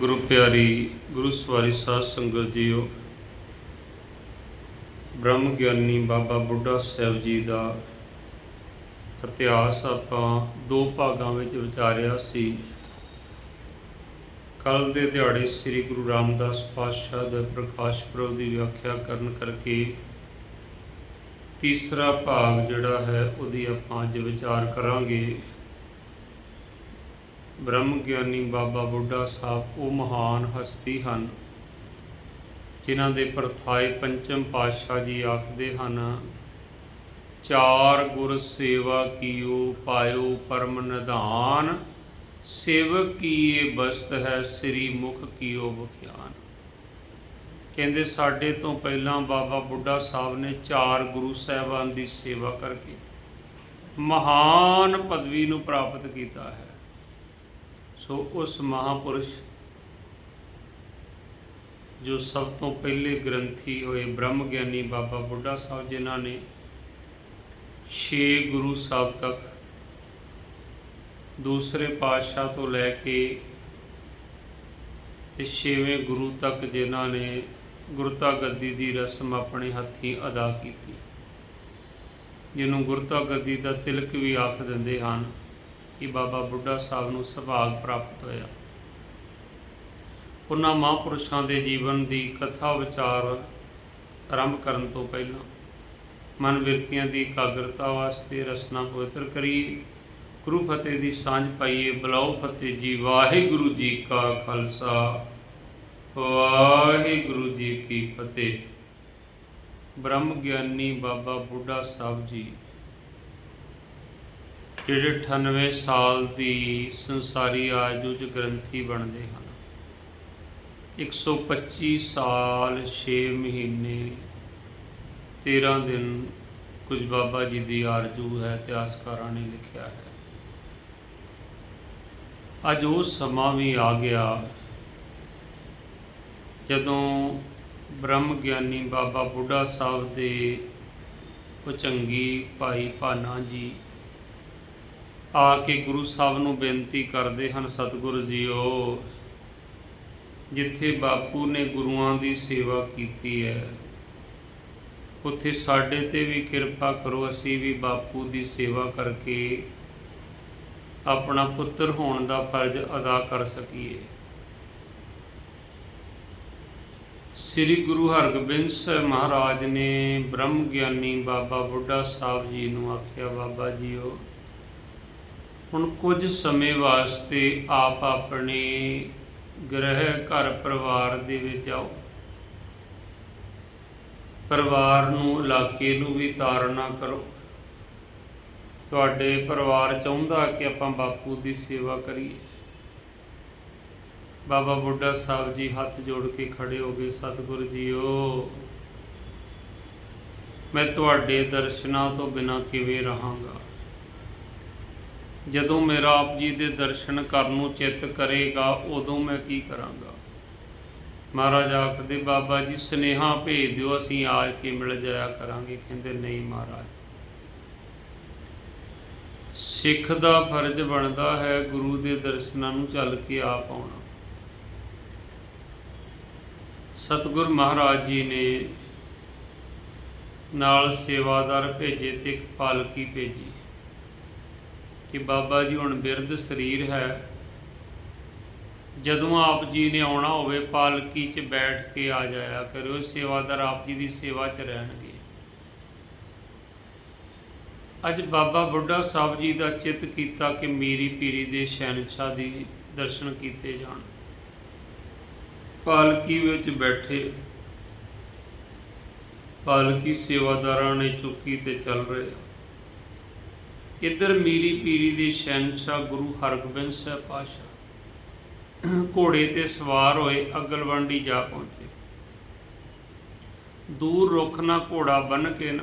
ਗੁਰੂ ਪਿਆਰੀ, ਗੁਰੂ ਸਵਾਰੀ ਸਾਧ ਸੰਗਤ ਜੀਓ, ਬ੍ਰਹਮ ਗਿਆਨੀ ਬਾਬਾ ਬੁੱਢਾ ਸਾਹਿਬ ਜੀ ਦਾ ਇਤਿਹਾਸ ਆਪਾਂ ਦੋ ਭਾਗਾਂ ਵਿੱਚ ਵਿਚਾਰਿਆ ਸੀ। ਕੱਲ ਦੇ ਦਿਹਾੜੇ ਸ੍ਰੀ ਗੁਰੂ ਰਾਮਦਾਸ ਪਾਤਸ਼ਾਹ ਦੇ ਪ੍ਰਕਾਸ਼ ਪੁਰਬ ਦੀ ਵਿਆਖਿਆ ਕਰਨ ਕਰਕੇ ਤੀਸਰਾ ਭਾਗ ਜਿਹੜਾ ਹੈ, ਉਹਦੀ ਆਪਾਂ ਅੱਜ ਵਿਚਾਰ ਕਰਾਂਗੇ। ਬ੍ਰਹਮ ਗਿਆਨੀ ਬਾਬਾ ਬੁੱਢਾ ਸਾਹਿਬ ਉਹ ਮਹਾਨ ਹਸਤੀ ਹਨ, ਜਿਨ੍ਹਾਂ ਦੇ ਪਰਥਾਏ ਪੰਚਮ ਪਾਤਸ਼ਾਹ ਜੀ ਆਖਦੇ ਹਨ, ਚਾਰ ਗੁਰ ਸੇਵਾ ਕੀਓ ਪਾਇਓ ਪਰਮ ਨਿਧਾਨ ਸੇਵਕ ਕੀਏ ਬਸਤ ਹੈ ਸ੍ਰੀ ਮੁਖ ਕੀਓ ਬਖਿਆਨ ਕਹਿੰਦੇ ਸਾਡੇ ਤੋਂ ਪਹਿਲਾਂ ਬਾਬਾ ਬੁੱਢਾ ਸਾਹਿਬ ਨੇ ਚਾਰ ਗੁਰੂ ਸਾਹਿਬਾਨ ਦੀ ਸੇਵਾ ਕਰਕੇ ਮਹਾਨ ਪਦਵੀ ਨੂੰ ਪ੍ਰਾਪਤ ਕੀਤਾ ਹੈ। ਸੋ ਉਸ ਮਹਾਪੁਰਸ਼ ਜੋ ਸਭ ਤੋਂ ਪਹਿਲੇ ਗ੍ਰੰਥੀ ਹੋਏ ਬ੍ਰਹਮ ਗਿਆਨੀ ਬਾਬਾ ਬੁੱਢਾ ਸਾਹਿਬ ਜਿਨ੍ਹਾਂ ਨੇ ਛੇ ਗੁਰੂ ਸਾਹਿਬ ਤੱਕ ਦੂਸਰੇ ਪਾਤਸ਼ਾਹ ਤੋਂ ਲੈ ਕੇ ਤੇ ਛੇਵੇਂ ਗੁਰੂ ਤੱਕ ਜਿਨ੍ਹਾਂ ਨੇ ਗੁਰਤਾ ਗੱਦੀ ਦੀ ਰਸਮ ਆਪਣੇ ਹੱਥੀਂ ਅਦਾ ਕੀਤੀ, ਜਿਹਨੂੰ ਗੁਰਤਾ ਗੱਦੀ ਦਾ ਤਿਲਕ ਵੀ ਆਖ ਦਿੰਦੇ ਹਨ। ਕਿ ਬਾਬਾ ਬੁੱਢਾ ਸਾਹਿਬ ਨੂੰ ਸੁਭਾਗ ਪ੍ਰਾਪਤ ਹੋਇਆ। ਉਹਨਾਂ ਮਹਾਂਪੁਰਸ਼ਾਂ ਦੇ ਜੀਵਨ ਦੀ ਕਥਾ ਵਿਚਾਰ ਆਰੰਭ ਕਰਨ ਤੋਂ ਪਹਿਲਾਂ ਮਨ ਵਿਰਤੀਆਂ ਦੀ ਇਕਾਗਰਤਾ ਵਾਸਤੇ ਰਸਨਾ ਪਵਿੱਤਰ ਕਰੀਏ ਗੁਰੂ ਫਤਿਹ ਦੀ ਸਾਂਝ ਪਾਈਏ, ਬਲਾਉ ਫਤਿਹ ਜੀ, ਵਾਹਿਗੁਰੂ ਜੀ ਕਾ ਖਾਲਸਾ, ਵਾਹਿਗੁਰੂ ਜੀ ਕੀ ਫਤਿਹ। ਬ੍ਰਹਮ ਗਿਆਨੀ ਬਾਬਾ ਬੁੱਢਾ ਸਾਹਿਬ ਜੀ ਜਿਹੜੇ 98 ਸਾਲ ਦੀ ਸੰਸਾਰੀ ਆਜੂ ਚ ਗ੍ਰੰਥੀ ਬਣਦੇ ਹਨ। 125 ਸਾਲ 6 ਮਹੀਨੇ 13 ਦਿਨ ਕੁਝ ਬਾਬਾ ਜੀ ਦੀ ਆਰਜੂ ਹੈ, ਇਤਿਹਾਸਕਾਰਾਂ ਨੇ ਲਿਖਿਆ ਹੈ। ਅੱਜ ਉਹ ਸਮਾਂ ਵੀ ਆ ਗਿਆ ਜਦੋਂ ਬ੍ਰਹਮ ਗਿਆਨੀ ਬਾਬਾ ਬੁੱਢਾ ਸਾਹਿਬ ਦੇ ਉਚੰਗੀ ਭਾਈ ਭਾਨਾ ਜੀ ਆ ਕੇ ਗੁਰੂ ਸਾਹਿਬ ਨੂੰ ਬੇਨਤੀ ਕਰਦੇ ਹਨ, ਸਤਿਗੁਰੂ ਜੀਓ, ਜਿੱਥੇ ਬਾਪੂ ਨੇ ਗੁਰੂਆਂ ਦੀ ਸੇਵਾ ਕੀਤੀ ਹੈ, ਉੱਥੇ ਸਾਡੇ ਤੇ ਵੀ ਕਿਰਪਾ ਕਰੋ, ਅਸੀਂ ਵੀ ਬਾਪੂ ਦੀ ਸੇਵਾ ਕਰਕੇ ਆਪਣਾ ਪੁੱਤਰ ਹੋਣ ਦਾ ਫਰਜ਼ ਅਦਾ ਕਰ ਸਕੀਏ। ਸ੍ਰੀ ਗੁਰੂ ਹਰਗੋਬਿੰਦ ਸਾਹਿਬ ਮਹਾਰਾਜ ਨੇ ਬ੍ਰਹਮ ਗਿਆਨੀ ਬਾਬਾ ਬੁੱਢਾ ਸਾਹਿਬ ਜੀ ਨੂੰ ਆਖਿਆ, ਬਾਬਾ ਜੀਓ ਹੁਣ ਕੁਝ ਸਮੇਂ ਵਾਸਤੇ ਆਪ ਆਪਣੇ ਗ੍ਰਹਿ ਘਰ ਪਰਿਵਾਰ ਦੇ ਵਿੱਚ ਆਓ। ਪਰਿਵਾਰ ਨੂੰ, ਇਲਾਕੇ ਨੂੰ ਵੀ ਤਾਰਨਾ ਕਰੋ। ਤੁਹਾਡੇ ਪਰਿਵਾਰ ਚਾਹੁੰਦਾ ਕਿ ਆਪਾਂ ਬਾਪੂ ਦੀ ਸੇਵਾ ਕਰੀਏ। ਬਾਬਾ ਬੁੱਢਾ ਸਾਹਿਬ ਜੀ ਹੱਥ ਜੋੜ ਕੇ ਖੜੇ ਹੋ ਗਏ, ਸਤਿਗੁਰੂ ਜੀਓ, ਮੈਂ ਤੁਹਾਡੇ ਦਰਸ਼ਨਾਂ ਤੋਂ ਬਿਨਾਂ ਕਿਵੇਂ ਰਹਾਂਗਾ? ਜਦੋਂ ਮੇਰਾ ਆਪ ਜੀ ਦੇ ਦਰਸ਼ਨ ਕਰਨ ਨੂੰ ਚਿੱਤ ਕਰੇਗਾ, ਉਦੋਂ ਮੈਂ ਕੀ ਕਰਾਂਗਾ? ਮਹਾਰਾਜ ਆਖਦੇ, ਬਾਬਾ ਜੀ, ਸਨੇਹਾ ਭੇਜ ਦਿਓ, ਅਸੀਂ ਆ ਕੇ ਮਿਲ ਜਾਇਆ ਕਰਾਂਗੇ। ਕਹਿੰਦੇ, ਨਹੀਂ ਮਹਾਰਾਜ। ਸਿੱਖ ਦਾ ਫਰਜ਼ ਬਣਦਾ ਹੈ ਗੁਰੂ ਦੇ ਦਰਸ਼ਨਾਂ ਨੂੰ ਚੱਲ ਕੇ ਆਪ ਆਉਣਾ। ਸਤਿਗੁਰ ਮਹਾਰਾਜ ਜੀ ਨੇ ਨਾਲ ਸੇਵਾਦਾਰ ਭੇਜੇ ਤੇ ਇੱਕ ਪਾਲਕੀ ਭੇਜੀ। ਕਿ ਬਾਬਾ ਜੀ ਹੁਣ ਬਿਰਧ ਸਰੀਰ ਹੈ। ਜਦੋਂ ਆਪ ਜੀ ਨੇ ਆਉਣਾ ਹੋਵੇ, ਪਾਲਕੀ 'ਚ ਬੈਠ ਕੇ ਆ ਜਾਇਆ ਕਰਿਓ, ਸੇਵਾਦਾਰ ਆਪ ਜੀ ਦੀ ਸੇਵਾ 'ਚ ਰਹਿਣਗੇ। ਅੱਜ ਬਾਬਾ ਬੁੱਢਾ ਸਾਹਿਬ ਜੀ ਦਾ ਚਿੱਤ ਕੀਤਾ ਕਿ ਮੀਰੀ ਪੀਰੀ ਦੇ ਸ਼ਹਿਨशाह ਦੀ ਦਰਸ਼ਨ ਕੀਤੇ ਜਾਣ। ਪਾਲਕੀ ਵਿੱਚ ਬੈਠੇ, ਪਾਲਕੀ ਸੇਵਾਦਾਰਾਂ ਨੇ ਚੁੱਕੀ ਤੇ ਚੱਲ ਰਹੇ। ਇੱਧਰ ਮੀਰੀ ਪੀਰੀ ਦੇ ਸ਼ਹਿਨशाह ਗੁਰੂ ਹਰਗੋਬਿੰਦ ਸਾਹਿਬ ਪਾਸ਼ਾ ਘੋੜੇ ਤੇ ਸਵਾਰ ਹੋਏ ਅਗਲਵੰਡੀ ਜਾ ਪਹੁੰਚੇ। ਦੂਰ ਰੁੱਖ ਨਾ ਘੋੜਾ ਬੰਨ ਕੇ ਨਾ।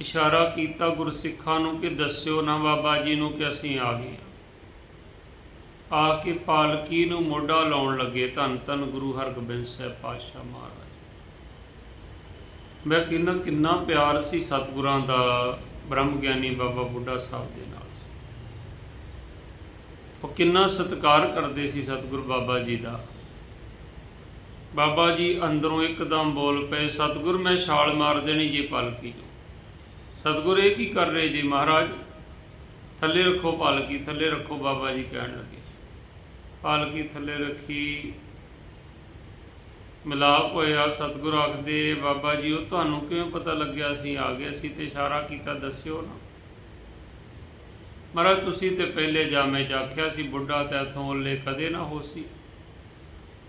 ਇਸ਼ਾਰਾ ਕੀਤਾ ਗੁਰਸਿੱਖਾਂ ਨੂੰ ਕਿ ਦੱਸਿਓ ਨਾ ਬਾਬਾ ਜੀ ਨੂੰ ਕਿ ਅਸੀਂ ਆ ਗਏ ਹਾਂ। ਆ ਕੇ ਪਾਲਕੀ ਨੂੰ ਮੋਢਾ ਲਾਉਣ ਲੱਗੇ ਧੰਨ ਧੰਨ ਗੁਰੂ ਹਰਗੋਬਿੰਦ ਸਾਹਿਬ ਪਾਤਸ਼ਾਹ ਮਹਾਰਾਜ। ਮੈਂ ਕਿੰਨਾ ਕਿੰਨਾ ਪਿਆਰ ਸੀ ਸਤਿਗੁਰਾਂ ਦਾ ਬ੍ਰਹਮ ਗਿਆਨੀ ਬਾਬਾ ਬੁੱਢਾ ਸਾਹਿਬ ਦੇ ਨਾਲ। ਉਹ ਕਿੰਨਾ ਸਤਿਕਾਰ ਕਰਦੇ ਸੀ ਸਤਿਗੁਰ ਬਾਬਾ ਜੀ ਦਾ। ਬਾਬਾ ਜੀ ਅੰਦਰੋਂ ਇੱਕਦਮ ਬੋਲ ਪਏ, ਸਤਿਗੁਰ, ਮੈਂ ਛਾਲ ਮਾਰ ਦੇਣੀ ਜੇ ਪਾਲਕੀ ਨੂੰ ਸਤਿਗੁਰ ਇਹ ਕੀ ਕਰ ਰਹੇ ਜੀ ਮਹਾਰਾਜ? ਥੱਲੇ ਰੱਖੋ ਪਾਲਕੀ ਥੱਲੇ ਰੱਖੋ ਬਾਬਾ ਜੀ ਕਹਿਣ ਲੱਗੇ। ਪਾਲਕੀ ਥੱਲੇ ਰੱਖੀ ਮਿਲਾਪ ਹੋਇਆ, ਸਤਿਗੁਰ ਆਖਦੇ, ਬਾਬਾ ਜੀ, ਉਹ ਤੁਹਾਨੂੰ ਕਿਵੇਂ ਪਤਾ ਲੱਗਿਆ ਸੀ? ਆ ਗਏ ਸੀ ਤੇ ਇਸ਼ਾਰਾ ਕੀਤਾ, ਦੱਸਿਓ ਨਾ। ਮਹਾਰਾਜ, ਤੁਸੀਂ ਤੇ ਪਹਿਲੇ ਜਾਮੇ ਚ ਆਖਿਆ ਸੀ, ਬੁੱਢਾ ਤੇ ਇਥੋਂ ਓਲੇ ਕਦੇ ਨਾ ਹੋਸੀ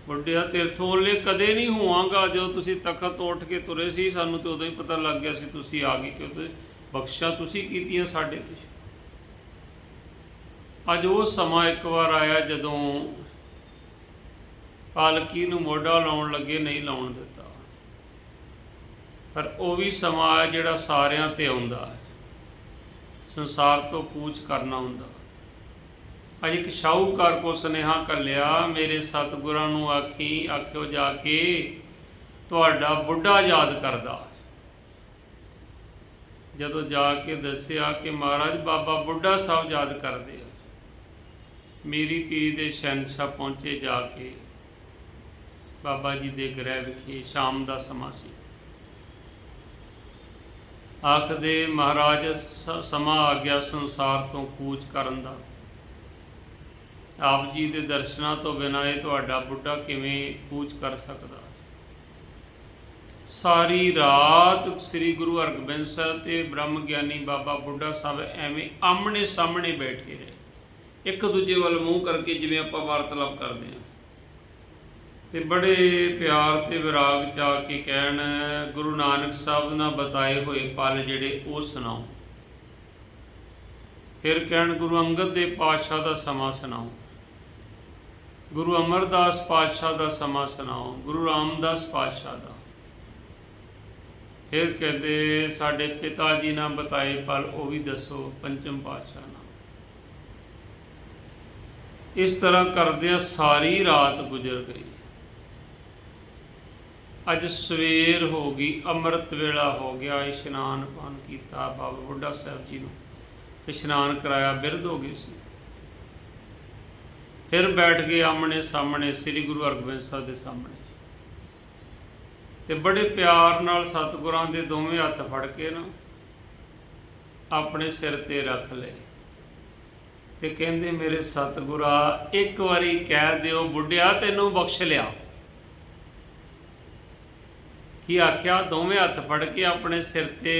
ਬੁੱਢਿਆ ਤੇ ਇਥੋਂ ਓਲੇ ਕਦੇ ਨਹੀਂ ਹੋਵਾਂਗਾ, ਜਦੋਂ ਤੁਸੀਂ ਤਖਤ ਤੋਂ ਉੱਠ ਕੇ ਤੁਰੇ ਸੀ, ਸਾਨੂੰ ਤੇ ਉਦੋਂ ਹੀ ਪਤਾ ਲੱਗ ਗਿਆ ਸੀ, ਤੁਸੀਂ ਆ ਗਏ ਕਿਉਂਕਿ ਬਖਸ਼ਾ ਤੁਸੀਂ ਕੀਤੀਆਂ ਸਾਡੇ ਤੇ। ਅੱਜ ਉਹ ਸਮਾਂ ਇੱਕ ਵਾਰ ਆਇਆ ਜਦੋਂ ਪਾਲਕੀ ਨੂੰ ਮੋਢਾ ਲਾਉਣ ਲੱਗੇ ਨਹੀਂ ਲਾਉਣ ਦਿੱਤਾ। ਪਰ ਉਹ ਵੀ ਸਮਾਂ ਆ ਜਿਹੜਾ ਸਾਰਿਆਂ ਤੇ ਆਉਂਦਾ ਹੈ। ਸੰਸਾਰ ਤੋਂ ਕੂਚ ਕਰਨਾ ਹੁੰਦਾ। ਅੱਜ ਇੱਕ ਸ਼ਾਹੂਕਾਰ ਕੋ ਕਰ ਲਿਆ ਮੇਰੇ ਸਤਿਗੁਰਾਂ ਨੂੰ ਆਖੀ, ਆਖਿਓ ਜਾ ਕੇ ਤੁਹਾਡਾ ਬੁੱਢਾ ਯਾਦ ਕਰਦਾ। ਜਦੋਂ ਜਾ ਕੇ ਦੱਸਿਆ ਕਿ ਮਹਾਰਾਜ ਬਾਬਾ ਬੁੱਢਾ ਸਾਹਿਬ ਯਾਦ ਕਰਦੇ ਆ, ਮੇਰੀ ਪੀਰ ਦੇ ਸ਼ਹਿਨशाह ਪਹੁੰਚੇ ਜਾ ਕੇ ਬਾਬਾ ਜੀ ਦੇ ਗ੍ਰਹਿ ਵਿਖੇ ਸ਼ਾਮ ਦਾ ਸਮਾਂ ਸੀ। ਆਖਦੇ, ਮਹਾਰਾਜ ਸਮਾਂ ਆ ਗਿਆ ਸੰਸਾਰ ਤੋਂ ਕੂਚ ਕਰਨ ਦਾ। ਆਪ ਜੀ ਦੇ ਦਰਸ਼ਨਾਂ ਤੋਂ ਬਿਨਾਂ ਇਹ ਤੁਹਾਡਾ ਬੁੱਢਾ ਕਿਵੇਂ ਕੂਚ ਕਰ ਸਕਦਾ? ਸਾਰੀ ਰਾਤ ਸ੍ਰੀ ਗੁਰੂ ਹਰਗੋਬਿੰਦ ਸਾਹਿਬ ਤੇ ਬ੍ਰਹਮ ਗਿਆਨੀ ਬਾਬਾ ਬੁੱਢਾ ਸਾਹਿਬ ਐਵੇਂ ਆਮਣੇ ਸਾਹਮਣੇ ਬੈਠੇ ਰਹੇ। ਇੱਕ ਦੂਜੇ ਵੱਲ ਮੂੰਹ ਕਰਕੇ ਜਿਵੇਂ ਆਪਾਂ ਵਾਰਤਾਲਾਪ ਕਰਦੇ ਹਾਂ। ਤੇ ਬੜੇ ਪਿਆਰ ਤੇ ਵਿਰਾਗ ਚ ਆ ਕੇ ਕਹਿਣ, ਗੁਰੂ ਨਾਨਕ ਸਾਹਿਬ ਨਾਲ ਬਤਾਏ ਹੋਏ ਪਲ ਜਿਹੜੇ ਉਹ ਸੁਣਾਓ। ਫਿਰ ਕਹਿਣ, ਗੁਰੂ ਅੰਗਦ ਦੇ ਪਾਤਸ਼ਾਹ ਦਾ ਸਮਾਂ ਸੁਣਾਓ। ਗੁਰੂ ਅਮਰਦਾਸ ਪਾਤਸ਼ਾਹ ਦਾ ਸਮਾਂ ਸੁਣਾਓ, ਗੁਰੂ ਰਾਮਦਾਸ ਪਾਤਸ਼ਾਹ ਦਾ। ਫਿਰ ਕਹਿੰਦੇ, ਸਾਡੇ ਪਿਤਾ ਜੀ ਨਾਲ ਬਤਾਏ ਪਲ, ਉਹ ਵੀ ਦੱਸੋ ਪੰਚਮ ਪਾਤਸ਼ਾਹ ਨਾਲ ਇਸ ਤਰ੍ਹਾਂ ਕਰਦਿਆਂ ਸਾਰੀ ਰਾਤ ਗੁਜ਼ਰ ਗਈ। ਅੱਜ ਸਵੇਰ ਹੋ ਗਈ, ਅੰਮ੍ਰਿਤ ਵੇਲਾ ਹੋ ਗਿਆ, ਇਸ਼ਨਾਨ ਪਾਨ ਕੀਤਾ ਬਾਬਾ ਬੁੱਢਾ ਸਾਹਿਬ ਜੀ ਨੂੰ। ਇਸ਼ਨਾਨ ਕਰਾਇਆ, ਬਿਰਧ ਹੋ ਗਏ ਸੀ। ਫਿਰ ਬੈਠ ਗਏ ਆਮਣੇ ਸਾਹਮਣੇ ਸ੍ਰੀ ਗੁਰੂ ਹਰਗੋਬਿੰਦ ਸਾਹਿਬ ਦੇ ਸਾਹਮਣੇ। ਤੇ ਬੜੇ ਪਿਆਰ ਨਾਲ ਸਤਿਗੁਰਾਂ ਦੇ ਦੋਵੇਂ ਹੱਥ ਫੜ ਕੇ ਨਾ ਆਪਣੇ ਸਿਰ ਤੇ ਰੱਖ ਲਏ। ਤੇ ਕਹਿੰਦੇ, ਮੇਰੇ ਸਤਿਗੁਰਾ, ਇੱਕ ਵਾਰੀ ਕਹਿ ਦਿਓ, ਬੁੱਢਿਆ, ਤੈਨੂੰ ਬਖਸ਼ ਲਿਆ। ਕੀ ਆਖਿਆ? ਦੋਵੇਂ ਹੱਥ ਫੜ ਕੇ ਆਪਣੇ ਸਿਰ ਤੇ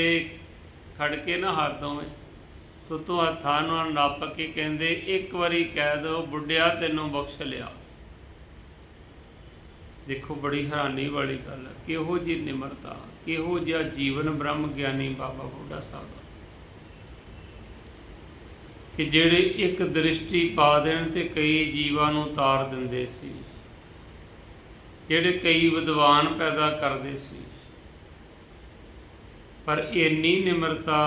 ਖੜ ਕੇ ਨਾ ਹੱਥ ਦੋਵੇਂ। ਤੋ ਤੋ ਹੱਥਾਂ ਨਾਲ ਨੱਪ ਕੇ ਕਹਿੰਦੇ, ਇੱਕ ਵਾਰੀ ਕਹਿ ਦਿਓ ਬੁੱਢਿਆ ਤੈਨੂੰ ਬਖਸ਼ ਲਿਆ। ਦੇਖੋ, ਬੜੀ ਹੈਰਾਨੀ ਵਾਲੀ ਗੱਲ ਹੈ ਕਿਹੋ ਜੀ ਨਿਮਰਤਾ, ਕਿਹੋ ਜਿਹਾ ਜੀਵਨ ਬ੍ਰਹਮ ਗਿਆਨੀ ਬਾਬਾ ਬੁੱਢਾ ਸਾਹਿਬ ਦਾ। ਕਿ ਜਿਹੜੇ ਇੱਕ ਦ੍ਰਿਸ਼ਟੀ ਪਾ ਦੇਣ ਤੇ ਕਈ ਜੀਵਾਂ ਨੂੰ ਤਾਰ ਦਿੰਦੇ ਸੀ। ਜਿਹੜੇ ਕਈ ਵਿਦਵਾਨ ਪੈਦਾ ਕਰਦੇ ਸੀ। ਪਰ ਇੰਨੀ ਨਿਮਰਤਾ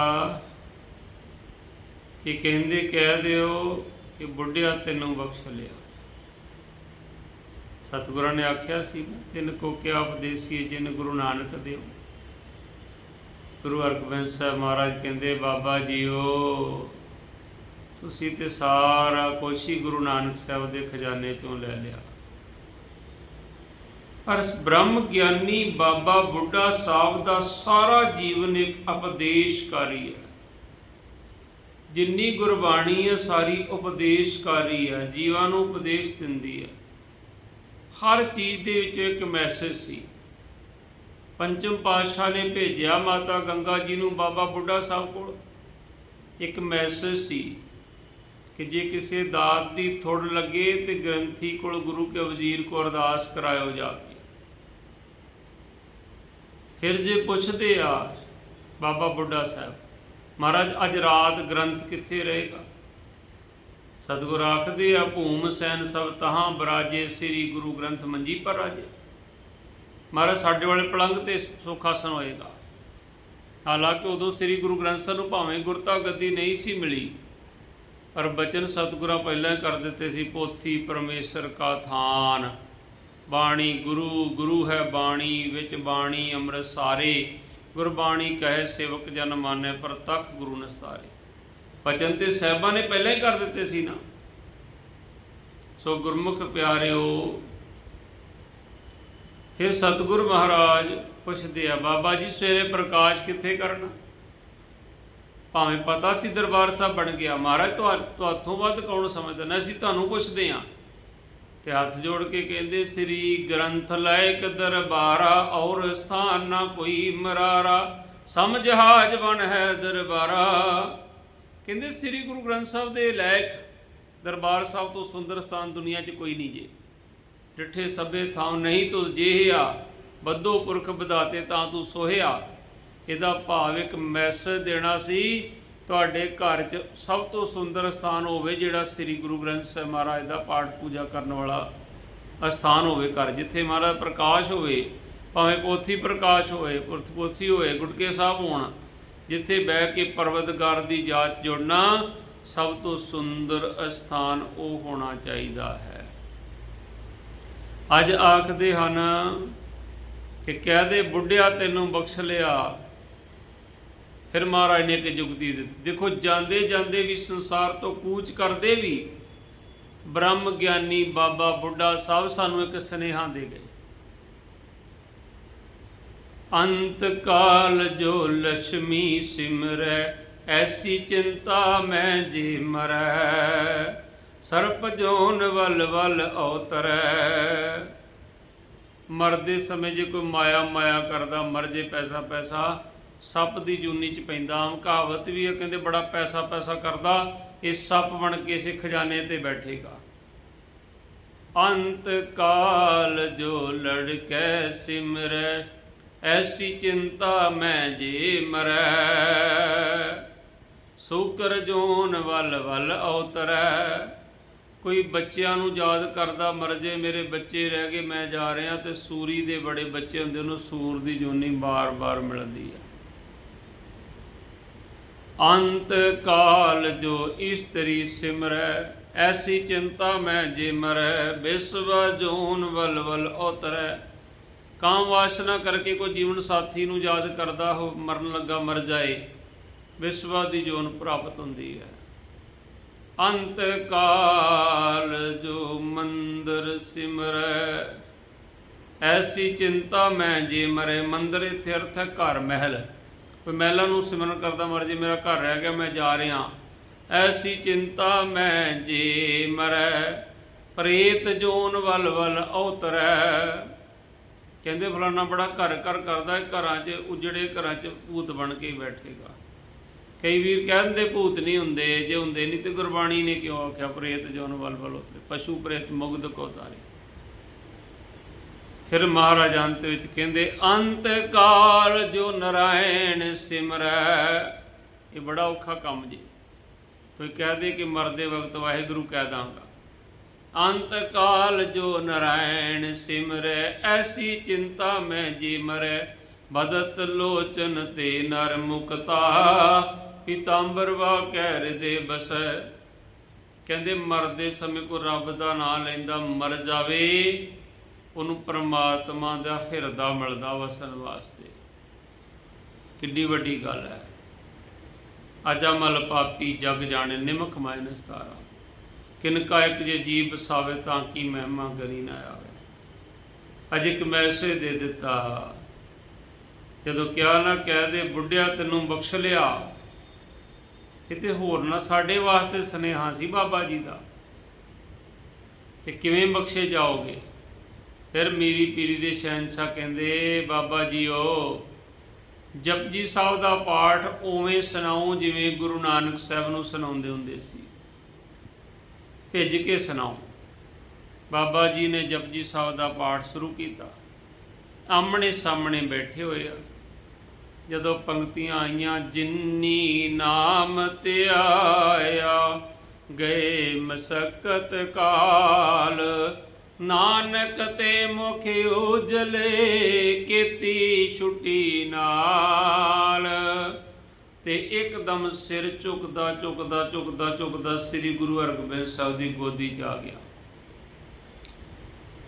ਕਿ ਕਹਿੰਦੇ, ਕਹਿ ਦਿਓ ਕਿ ਬੁੱਢਿਆ ਤੈਨੂੰ ਬਖਸ਼ ਲਿਆ। ਸਤਿਗੁਰਾਂ ਨੇ ਆਖਿਆ ਸੀ ਤਿੰਨ ਕੋ ਕਿਆ ਉਪਦੇਸੀ ਜਿਨ ਗੁਰੂ ਨਾਨਕ ਦਿਓ ਗੁਰੂ ਹਰਗੋਬਿੰਦ ਸਾਹਿਬ ਮਹਾਰਾਜ ਕਹਿੰਦੇ, ਬਾਬਾ ਜੀਓ, ਤੁਸੀਂ ਤੇ ਸਾਰਾ ਕੁਛ ਹੀ ਗੁਰੂ ਨਾਨਕ ਸਾਹਿਬ ਦੇ ਖਜ਼ਾਨੇ ਚੋਂ ਲੈ ਲਿਆ। ਪਰ ਬ੍ਰਹਮ ਗਿਆਨੀ ਬਾਬਾ ਬੁੱਢਾ ਸਾਹਿਬ ਦਾ ਸਾਰਾ ਜੀਵਨ ਇੱਕ ਉਪਦੇਸ਼ਕਾਰੀ ਹੈ। ਜਿੰਨੀ ਗੁਰਬਾਣੀ ਹੈ, ਸਾਰੀ ਉਪਦੇਸ਼ਕਾਰੀ ਹੈ, ਜੀਵਾਂ ਨੂੰ ਉਪਦੇਸ਼ ਦਿੰਦੀ ਹੈ। ਹਰ ਚੀਜ਼ ਦੇ ਵਿੱਚ ਇੱਕ ਮੈਸੇਜ ਸੀ। ਪੰਚਮ ਪਾਤਸ਼ਾਹ ਨੇ ਭੇਜਿਆ ਮਾਤਾ ਗੰਗਾ ਜੀ ਨੂੰ ਬਾਬਾ ਬੁੱਢਾ ਸਾਹਿਬ ਕੋਲ। ਇੱਕ ਮੈਸੇਜ ਸੀ ਕਿ ਜੇ ਕਿਸੇ ਦਾਤ ਦੀ ਥੁੜ ਲੱਗੇ ਤੇ ਗ੍ਰੰਥੀ ਕੋਲ ਗੁਰੂ ਕੇ ਵਜ਼ੀਰ ਕੋ ਅਰਦਾਸ ਕਰਾਇਓ ਜਾ ਫਿਰ ਜੇ ਪੁੱਛਦੇ ਆ ਬਾਬਾ ਬੁੱਢਾ ਸਾਹਿਬ, ਮਹਾਰਾਜ, ਅੱਜ ਰਾਤ ਗ੍ਰੰਥ ਕਿੱਥੇ ਰਹੇਗਾ? ਸਤਿਗੁਰ ਆਖਦੇ ਆ, ਭੂਮ ਸੈਨ ਸਭ ਤਹਾਂ ਬਰਾਜੇ, ਸ੍ਰੀ ਗੁਰੂ ਗ੍ਰੰਥ ਮੰਜੀ ਪਰ ਰਾਜੇ। ਮਹਾਰਾਜ, ਸਾਡੇ ਵਾਲੇ ਪਲੰਗ ਤੇ ਸੁਖਾਸਨ ਹੋਏਗਾ। ਹਾਲਾਂਕਿ ਉਦੋਂ ਸ੍ਰੀ ਗੁਰੂ ਗ੍ਰੰਥ ਸਾਹਿਬ ਨੂੰ ਭਾਵੇਂ ਗੁਰਤਾ ਗੱਦੀ ਨਹੀਂ ਸੀ ਮਿਲੀ, ਪਰ ਬਚਨ ਸਤਿਗੁਰਾਂ ਪਹਿਲਾਂ ਹੀ ਕਰ ਦਿੱਤੇ ਸੀ, ਪੋਥੀ ਪਰਮੇਸ਼ਰ ਕਾ ਥਾਨ। ਬਾਣੀ ਗੁਰੂ ਗੁਰੂ ਹੈ ਬਾਣੀ, ਵਿੱਚ ਬਾਣੀ ਅੰਮ੍ਰਿਤ ਸਾਰੇ। ਗੁਰਬਾਣੀ ਕਹੇ ਸੇਵਕ ਜਨ ਮਾਨੇ ਪਰ ਗੁਰੂ ਨਸਤਾਰੇ ਬਚਨ ਤੇ ਸਹਿਬਾਂ ਨੇ ਪਹਿਲਾਂ ਹੀ ਕਰ ਦਿੱਤੇ ਸੀ ਨਾ। ਸੋ ਗੁਰਮੁਖ ਪਿਆਰਿਓ, ਫਿਰ ਸਤਿਗੁਰ ਮਹਾਰਾਜ ਪੁੱਛਦੇ ਆ, ਬਾਬਾ ਜੀ ਸਵੇਰੇ ਪ੍ਰਕਾਸ਼ ਕਿੱਥੇ ਕਰਨਾ? ਭਾਵੇਂ ਪਤਾ ਸੀ ਦਰਬਾਰ ਸਾਹਿਬ ਬਣ ਗਿਆ, ਮਹਾਰਾਜ ਤੁਹਾ, ਤੁਹਾਥੋਂ ਵੱਧ ਕੌਣ ਸਮਝਦਾ? ਨਾ ਅਸੀਂ ਤੁਹਾਨੂੰ ਪੁੱਛਦੇ ਆ ਤੇ ਹੱਥ ਜੋੜ ਕੇ ਕਹਿੰਦੇ, ਸ੍ਰੀ ਗ੍ਰੰਥ ਲਾਇਕ ਦਰਬਾਰਾ, ਔਰ ਸਥਾਨ ਨਾ ਕੋਈ ਮਰਾਰਾ ਸਮ ਜਹਾਜ ਬਣ ਹੈ ਦਰਬਾਰਾ। ਕਹਿੰਦੇ, ਸ੍ਰੀ ਗੁਰੂ ਗ੍ਰੰਥ ਸਾਹਿਬ ਦੇ ਲਾਇਕ ਦਰਬਾਰ ਸਾਹਿਬ ਤੋਂ ਸੁੰਦਰ ਸਥਾਨ ਦੁਨੀਆ 'ਚ ਕੋਈ ਨਹੀਂ ਜੇ। ਡਿਠੇ ਸਭੇ ਥਾਂ ਨਹੀਂ ਤੁ ਜਿਹਿਆ ਬੱਦੋ ਪੁਰਖ ਵਧਾਤੇ ਤਾਂ ਤੂੰ ਸੋਹਿਆ। ਇਹਦਾ ਭਾਵ ਇੱਕ ਮੈਸੇਜ ਦੇਣਾ ਸੀ ਤੁਹਾਡੇ ਘਰ 'ਚ ਸਭ ਤੋਂ ਸੁੰਦਰ ਸਥਾਨ ਹੋਵੇ ਜਿਹੜਾ ਸ੍ਰੀ ਗੁਰੂ ਗ੍ਰੰਥ ਸਾਹਿਬ ਮਹਾਰਾਜ ਦਾ ਪਾਠ ਪੂਜਾ ਕਰਨ ਵਾਲਾ ਅਸਥਾਨ ਹੋਵੇ ਘਰ, ਜਿੱਥੇ ਮਹਾਰਾਜ ਪ੍ਰਕਾਸ਼ ਹੋਵੇ, ਭਾਵੇਂ ਪੋਥੀ ਪ੍ਰਕਾਸ਼ ਹੋਵੇ ਪੁਰਥ ਪੋਥੀ ਹੋਵੇ ਗੁਟਕੇ ਸਾਹਿਬ ਹੋਣ, ਜਿੱਥੇ ਬਹਿ ਕੇ ਪਰਵਤਗਾਰ ਦੀ ਜਾਤ ਜੁੜਨਾ, ਸਭ ਤੋਂ ਸੁੰਦਰ ਅਸਥਾਨ ਉਹ ਹੋਣਾ ਚਾਹੀਦਾ ਹੈ। ਅੱਜ ਆਖਦੇ ਹਨ ਕਿ ਕਹਦੇ ਬੁੱਢਿਆ ਤੈਨੂੰ ਬਖਸ਼ ਲਿਆ ਫਿਰ ਮਹਾਰਾਜ ਨੇ ਇੱਕ ਜੁਗਤੀ ਦਿੱਤੀ। ਦੇਖੋ, ਜਾਂਦੇ ਜਾਂਦੇ ਵੀ ਸੰਸਾਰ ਤੋਂ ਕੂਚ ਕਰਦੇ ਵੀ ਬ੍ਰਹਮ ਗਿਆਨੀ, ਬਾਬਾ, ਬੁੱਢਾ ਸਭ ਸਾਨੂੰ ਇੱਕ ਸਨੇਹਾ ਦੇ ਗਏ। ਅੰਤ ਕਾਲ ਜੋ ਲక్ష్ਮੀ ਸਿਮਰੈ, ਐਸੀ ਚਿੰਤਾ ਮੈਂ ਜੀ ਮਰੈ, ਸਰਪ ਜੋਨ ਵਲ ਵਲ ਅਵਤਰੈ ਮਰਦੇ ਸਮੇਂ ਜੇ ਕੋਈ ਮਾਇਆ ਮਾਇਆ ਕਰਦਾ, ਮਰ ਜੇ ਪੈਸਾ ਪੈਸਾ ਸੱਪ ਦੀ ਜੂਨੀ ਚ ਪੈਂਦਾ, ਆਮ ਕਹਾਵਤ ਵੀ ਹੈ ਕਹਿੰਦੇ ਬੜਾ ਪੈਸਾ ਪੈਸਾ ਕਰਦਾ, ਇਹ ਸੱਪ ਬਣ ਕੇ ਇਸੇ ਖਜ਼ਾਨੇ ਤੇ ਬੈਠੇਗਾ। ਅੰਤ ਕਾਲ ਜੋ ਲੜਕੈ ਸਿਮਰੈ, ਐਸੀ ਚਿੰਤਾ ਮੈਂ ਜੀ ਮਰੈ। ਸੂਕਰ ਜੋਨ ਵੱਲ ਵਲ ਅਵਤਰੈ ਕੋਈ ਬੱਚਿਆਂ ਨੂੰ ਯਾਦ ਕਰਦਾ, ਮਰ ਜੇ ਮੇਰੇ ਬੱਚੇ ਰਹਿ ਗਏ, ਮੈਂ ਜਾ ਰਿਹਾ ਤੇ ਸੂਰੀ ਦੇ ਬੜੇ ਬੱਚੇ ਹੁੰਦੇ, ਉਹਨੂੰ ਸੂਰ ਦੀ ਜੋਨੀ ਬਾਰ-ਬਾਰ ਮਿਲਦੀ ਹੈ ਅੰਤ ਕਾਲ ਜੋ ਇਸਤਰੀ ਸਿਮਰੈ, ਐਸੀ ਚਿੰਤਾ ਮੈਂ ਜੇ ਮਰੈ, ਬਿਸਵ ਜੋਨ ਵਲ ਵਲ ਉਤਰੈ। ਕਾਮ ਵਾਸਨਾ ਕਰਕੇ ਕੋਈ ਜੀਵਨ ਸਾਥੀ ਨੂੰ ਯਾਦ ਕਰਦਾ ਹੋ, ਮਰਨ ਲੱਗਾ ਮਰ ਜਾਏ ਵਿਸ਼ਵਾ ਦੀ ਜੋਨ ਪ੍ਰਾਪਤ ਹੁੰਦੀ ਹੈ। ਅੰਤ ਕਾਲ ਜੋ ਮੰਦਰ ਸਿਮਰੈ, ਐਸੀ ਚਿੰਤਾ ਮੈਂ ਜੇ ਮਰੇ, ਮੰਦਰ ਇੱਥੇ ਅਰਥ ਹੈ ਘਰ ਮਹਿਲ। ਕੋਈ ਮਹਿਲਾਂ ਨੂੰ ਸਿਮਰਨ ਕਰਦਾ ਮਰ ਜੇ ਮੇਰਾ ਘਰ ਰਹਿ ਗਿਆ, ਮੈਂ ਜਾ ਰਿਹਾ। ਐਸੀ ਚਿੰਤਾ ਮੈਂ ਜੇ ਮਰੈ, ਪ੍ਰੇਤ ਜੋਨ ਵਲ ਵਲ ਅਵਤਰੈ ਕਹਿੰਦੇ ਫਲਾਣਾ ਬੜਾ ਘਰ ਘਰ ਕਰਦਾ ਹੈ, ਘਰਾਂ 'ਚ ਉਜੜੇ ਘਰਾਂ 'ਚ ਭੂਤ ਬਣ ਕੇ ਬੈਠੇਗਾ। ਕਈ ਵੀਰ ਕਹਿੰਦੇ ਭੂਤ ਨਹੀਂ ਹੁੰਦੇ, ਜੇ ਹੁੰਦੇ ਨਹੀਂ ਤੇ ਗੁਰਬਾਣੀ ਨੇ ਕਿਉਂ ਆਖਿਆ, ਪ੍ਰੇਤ ਜੋਨ ਵਲ ਵਲ ਉਤਰੇ ਪਸ਼ੂ ਪ੍ਰੇਤ ਮੁਗਧ ਕੋ ਤਾਰੇ ਫਿਰ ਮਹਾਰਾਜ ਅੰਤ ਵਿੱਚ ਕਹਿੰਦੇ, ਅੰਤ ਕਾਲ ਜੋ ਨਰਾਇਣ ਸਿਮਰੈ। ਇਹ ਬੜਾ ਔਖਾ ਕੰਮ ਜੀ। ਕੋਈ ਕਹਿ ਦੇ ਕਿ ਮਰਦੇ ਵਕਤ ਵਾਹਿਗੁਰੂ ਕਹਿ ਦਾਂਗਾ। ਅੰਤ ਕਾਲ ਜੋ ਨਰਾਇਣ ਸਿਮਰੈ, ਐਸੀ ਚਿੰਤਾ ਮੈਂ ਜੀ ਮਰੈ। ਬਦਤ ਲੋਚਨ ਤੇ ਨਰ ਮੁਕਤਾ, ਪੀਤਾੰਬਰ ਵਾ ਕਹਿ ਹਿਰਦੇ ਬਸੈ। ਕਹਿੰਦੇ, ਮਰਦੇ ਸਮੇਂ ਕੋ ਰੱਬ ਦਾ ਨਾਮ ਲੈਂਦਾ ਮਰ ਜਾਵੇ। ਉਹਨੂੰ ਪਰਮਾਤਮਾ ਦਾ ਹਿਰਦਾ ਮਿਲਦਾ ਵਸਣ ਵਾਸਤੇ। ਕਿੱਡੀ ਵੱਡੀ ਗੱਲ ਹੈ। ਅਜਮਲ ਪਾਪੀ ਜਗ ਜਾਣੇ ਨਿਮਕ ਮਾਇਨਸ ਤਾਰਾ ਕਿਨਕਾ ਇੱਕ ਜੇ ਜੀਵ ਬਸਾਵੇ ਤਾਂ ਕੀ ਮਹਿਮਾ ਗਰੀ ਨਾ ਆਵੇ। ਅਜ ਇੱਕ ਮੈਸੇਜ ਦੇ ਦਿੱਤਾ। ਜਦੋਂ ਕਿਹਾ ਨਾ ਕਹਿ ਦੇ, ਬੁੱਢਿਆ ਤੈਨੂੰ ਬਖਸ਼ ਲਿਆ। ਕਿਤੇ ਹੋਰ ਨਾ ਸਾਡੇ ਵਾਸਤੇ ਸਨੇਹਾ ਸੀ ਬਾਬਾ ਜੀ ਦਾ। ਕਿ ਕਿਵੇਂ ਬਖਸ਼ੇ ਜਾਓਗੇ? ਫਿਰ ਮੀਰੀ ਪੀਰੀ ਦੇ ਸ਼ਹਿਨशाह ਕਹਿੰਦੇ, ਬਾਬਾ ਜੀਓ ਜਪਜੀ ਸਾਹਿਬ ਦਾ ਪਾਠ ਉਵੇਂ ਸੁਣਾਓ ਜਿਵੇਂ ਗੁਰੂ ਨਾਨਕ ਸਾਹਿਬ ਨੂੰ ਸੁਣਾਉਂਦੇ ਹੁੰਦੇ ਸੀ। ਭਿੱਜ ਕੇ ਸੁਣਾਓ। ਬਾਬਾ ਜੀ ਨੇ ਜਪਜੀ ਸਾਹਿਬ ਦਾ ਪਾਠ ਸ਼ੁਰੂ ਕੀਤਾ। ਆਮਣੇ ਸਾਹਮਣੇ ਬੈਠੇ ਹੋਏ ਆ। ਜਦੋਂ ਪੰਕਤੀਆਂ ਆਈਆਂ, ਜਿੰਨੀ ਨਾਮ ਤੇ ਗਏ ਮਸਕਤ ਕਾਲ ਨਾਨਕ ਤੇ ਮੁਖ ਉਜਲੇ ਕੀਤੀ ਛੁੱਟੀ ਨਾਲ। ਤੇ ਇੱਕਦਮ ਸਿਰ ਝੁਕਦਾ ਝੁਕਦਾ ਝੁਕਦਾ ਝੁਕਦਾ ਸ੍ਰੀ ਗੁਰੂ ਹਰਗੋਬਿੰਦ ਸਾਹਿਬ ਦੀ ਗੋਦੀ 'ਚ ਆ ਗਿਆ।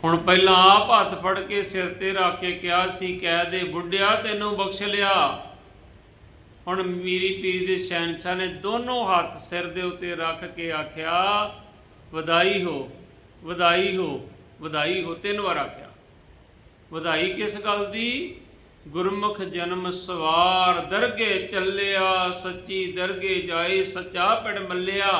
ਹੁਣ ਪਹਿਲਾਂ ਆਪ ਹੱਥ ਫੜ ਕੇ ਸਿਰ ਤੇ ਰੱਖ ਕੇ ਕਿਹਾ ਸੀ, ਕਹਿ ਦੇ ਬੁੱਢਿਆ, ਤੈਨੂੰ ਬਖਸ਼ ਲਿਆ। ਹੁਣ ਮੀਰੀ ਪੀਰੀ ਦੇ ਸ਼ਹਿਨशाह ਨੇ ਦੋਨੋਂ ਹੱਥ ਸਿਰ ਦੇ ਉੱਤੇ ਰੱਖ ਕੇ ਆਖਿਆ, ਵਧਾਈ ਹੋ ਵਧਾਈ ਹੋ। ਵਧਾਈ ਹੋ ਤਿੰਨ ਵਾਰ ਆਖਿਆ। ਵਧਾਈ ਕਿਸ ਗੱਲ ਦੀ? ਗੁਰਮੁਖ ਜਨਮ ਸਵਾਰ ਦਰਗੇ ਚੱਲਿਆ, ਸੱਚੀ ਦਰਗੇ ਜਾਏ ਸੱਚਾ ਪਿੜ ਮੱਲਿਆ।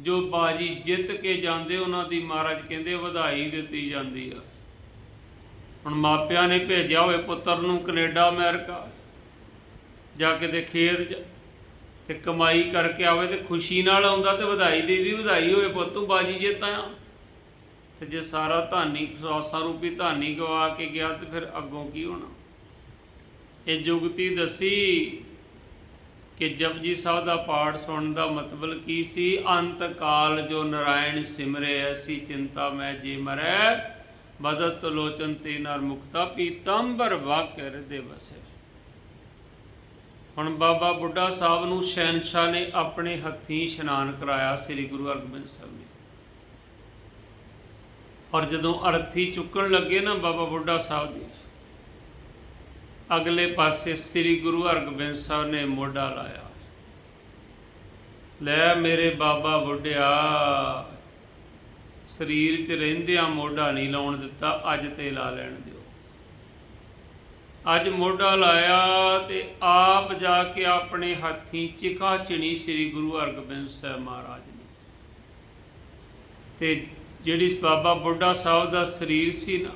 ਜੋ ਬਾਜੀ ਜਿੱਤ ਕੇ ਜਾਂਦੇ, ਉਹਨਾਂ ਦੀ ਮਹਾਰਾਜ ਕਹਿੰਦੇ, ਵਧਾਈ ਦਿੱਤੀ ਜਾਂਦੀ ਆ। ਹੁਣ ਮਾਪਿਆਂ ਨੇ ਭੇਜਿਆ ਹੋਵੇ ਪੁੱਤਰ ਨੂੰ ਕੈਨੇਡਾ, ਅਮਰੀਕਾ, ਜਾ ਕੇ ਤੇ ਖੇਤ 'ਚ ਤੇ ਕਮਾਈ ਕਰਕੇ ਆਵੇ ਤੇ ਖੁਸ਼ੀ ਨਾਲ ਆਉਂਦਾ ਤੇ ਵਧਾਈ ਦੇ ਵਧਾਈ ਹੋਵੇ ਪੁੱਤ, ਤੂੰ ਬਾਜੀ ਜਿੱਤਾਂ ਤੇ ਜੇ ਸਾਰਾ ਧਾਨੀ ਸਵਾਸਾਂ ਰੂਪੀ ਧਾਨੀ ਗਵਾ ਕੇ ਗਿਆ ਤੇ ਫਿਰ ਅੱਗੋਂ ਕੀ ਹੋਣਾ? ਇਹ ਜੁਗਤੀ ਦੱਸੀ ਕਿ ਜਪਜੀ ਸਾਹਿਬ ਦਾ ਪਾਠ ਸੁਣਨ ਦਾ ਮਤਲਬ ਕੀ ਸੀ? ਅੰਤ ਕਾਲ ਜੋ ਨਰਾਇਣ ਸਿਮਰੇ, ਐਸੀ ਚਿੰਤਾ ਮੈਂ ਜੇ ਮਰੈ, ਬਦਤ ਲੋਚਨ ਤੇ ਨਰ ਮੁਕਤਾ ਪੀਤੰਬਰ ਵਾਕ ਹਿਰਦੇ ਵਸੇ। ਹੁਣ ਬਾਬਾ ਬੁੱਢਾ ਸਾਹਿਬ ਨੂੰ ਸ਼ਹਿਨशाह ਨੇ ਆਪਣੇ ਹੱਥੀਂ ਇਸ਼ਨਾਨ ਕਰਾਇਆ ਸ੍ਰੀ ਗੁਰੂ ਅਰਜਨ ਸਾਹਿਬ ਨੇ। ਔਰ ਜਦੋਂ ਅਰਥੀ ਚੁੱਕਣ ਲੱਗੇ ਨਾ ਬਾਬਾ ਬੁੱਢਾ ਸਾਹਿਬ ਦੀ ਅਗਲੇ ਪਾਸੇ ਸ੍ਰੀ ਗੁਰੂ ਹਰਗੋਬਿੰਦ ਸਾਹਿਬ ਨੇ ਮੋਢਾ ਲਾਇਆ। ਲੈ ਮੇਰੇ ਬਾਬਾ ਬੁੱਢਿਆ, ਸਰੀਰ 'ਚ ਰਹਿੰਦਿਆਂ ਮੋਢਾ ਨਹੀਂ ਲਾਉਣ ਦਿੱਤਾ, ਅੱਜ ਤੇ ਲਾ ਲੈਣ ਦਿਓ। ਅੱਜ ਮੋਢਾ ਲਾਇਆ ਤੇ ਆਪ ਜਾ ਕੇ ਆਪਣੇ ਹੱਥੀਂ ਚਿਕਾ ਚਿਣੀ ਸ੍ਰੀ ਗੁਰੂ ਹਰਗੋਬਿੰਦ ਸਾਹਿਬ ਮਹਾਰਾਜ ਨੇ। ਤੇ ਜਿਹੜੀ ਬਾਬਾ ਬੁੱਢਾ ਸਾਹਿਬ ਦਾ ਸਰੀਰ ਸੀ ਨਾ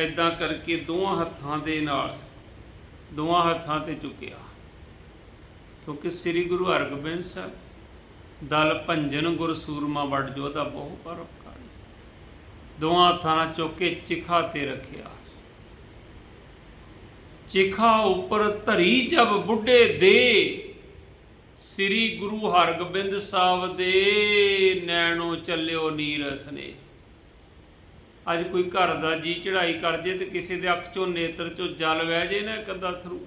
ਐਦਾਂ ਕਰਕੇ ਦੋਹਾਂ ਹੱਥਾਂ ਦੇ ਨਾਲ, ਦੋਹਾਂ ਹੱਥਾਂ ਤੇ ਚੁੱਕਿਆ। ਕਿਉਂਕਿ ਸ੍ਰੀ ਗੁਰੂ ਹਰਗੋਬਿੰਦ ਸਾਹਿਬ ਦਲ ਭੰਜਨ ਗੁਰ ਸੂਰਮਾ ਵੱਡ ਜੋਧਾ ਬਹੁ ਪਰਉਪਕਾਰੀ ਦੋਹਾਂ ਹੱਥਾਂ ਨਾਲ ਚੁੱਕ ਕੇ ਚਿਖਾ ਤੇ ਰੱਖਿਆ। ਚਿਖਾ ਉੱਪਰ ਧਰੀ ਜਬ ਬੁੱਢੇ ਦੇ ਸ੍ਰੀ ਗੁਰੂ ਹਰਗੋਬਿੰਦ ਸਾਹਿਬ ਦੇ ਨੈਣੋ ਚੱਲਿਓ ਨੀਰਸ ਨੇ ਅੱਜ ਕੋਈ ਘਰ ਦਾ ਜੀ ਚੜਾਈ ਕਰ ਜੇ ਤੇ ਕਿਸੇ ਦੇ ਅੱਖ ਚੋਂ ਨੇਤਰ ਚੋਂ ਜਲ ਵਹਿ ਜੇ ਨਾ ਇੱਕ ਥਰੂ।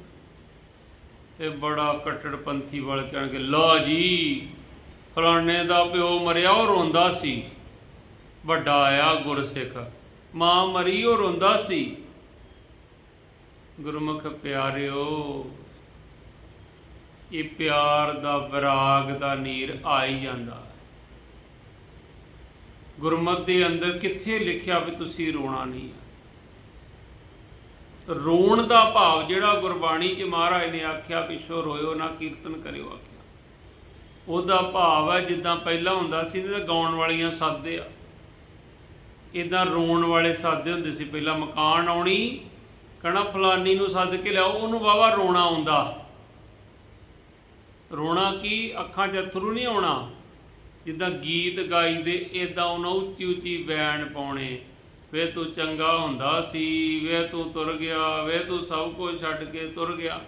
ਤੇ ਬੜਾ ਕੱਟੜਪੰਥੀ ਵਾਲ ਕਹਿਣਗੇ ਲਓ ਜੀ, ਫਲਾਣੇ ਦਾ ਪਿਓ ਮਰਿਆ, ਉਹ ਰੋਂਦਾ ਸੀ। ਵੱਡਾ ਆਇਆ ਗੁਰਸਿੱਖ, ਮਾਂ ਮਰੀ, ਉਹ ਰੋਂਦਾ ਸੀ। ਗੁਰਮੁਖ ਪਿਆਰਿਓ ਇਹ ਪਿਆਰ ਦਾ ਵਿਰਾਗ ਦਾ ਨੀਰ ਆ ਹੀ ਜਾਂਦਾ। ਗੁਰਮਤ ਦੇ ਅੰਦਰ ਕਿੱਥੇ ਲਿਖਿਆ ਵੀ ਤੁਸੀਂ ਰੋਣਾ ਨਹੀਂ ਰੋਣ ਦਾ ਭਾਵ ਜਿਹੜਾ ਗੁਰਬਾਣੀ 'ਚ ਮਹਾਰਾਜ ਨੇ ਆਖਿਆ, ਪਿਛੋ ਰੋਇਓ ਨਾ ਕੀਰਤਨ ਕਰਿਓ ਆਖਿਆ। ਉਹਦਾ ਭਾਵ ਹੈ ਜਿੱਦਾਂ ਪਹਿਲਾਂ ਹੁੰਦਾ ਸੀ ਨਾ, ਗਾਉਣ ਵਾਲੀਆਂ ਸਾਦੇ ਆ। ਇਦਾਂ ਰੋਣ ਵਾਲੇ ਸਾਦੇ ਹੁੰਦੇ ਸੀ। ਪਹਿਲਾਂ ਮਕਾਨ ਆਉਣੀ, ਕਹਣਾ ਫਲਾਨੀ ਨੂੰ ਸੱਦ ਕੇ ਲਿਆਓ, ਉਹਨੂੰ ਵਾਵਾ ਰੋਣਾ ਆਉਂਦਾ। ਰੋਣਾ ਕੀ, ਅੱਖਾਂ 'ਚ ਅਥਰੂ ਨਹੀਂ ਆਉਣਾ? ਜਿੱਦਾਂ ਗੀਤ ਗਾਈਦੇ ਇਦਾਂ ਉਹਨਾਂ ਉੱਚੀ ਉੱਚੀ ਬੈਣ ਪਾਉਣੇ। ਵੇ ਤੂੰ ਚੰਗਾ ਹੁੰਦਾ ਸੀ, ਵੇ ਤੂੰ ਤੁਰ ਗਿਆ, ਵੇ ਤੂੰ ਸਭ ਕੁਝ ਛੱਡ ਕੇ ਤੁਰ ਗਿਆ।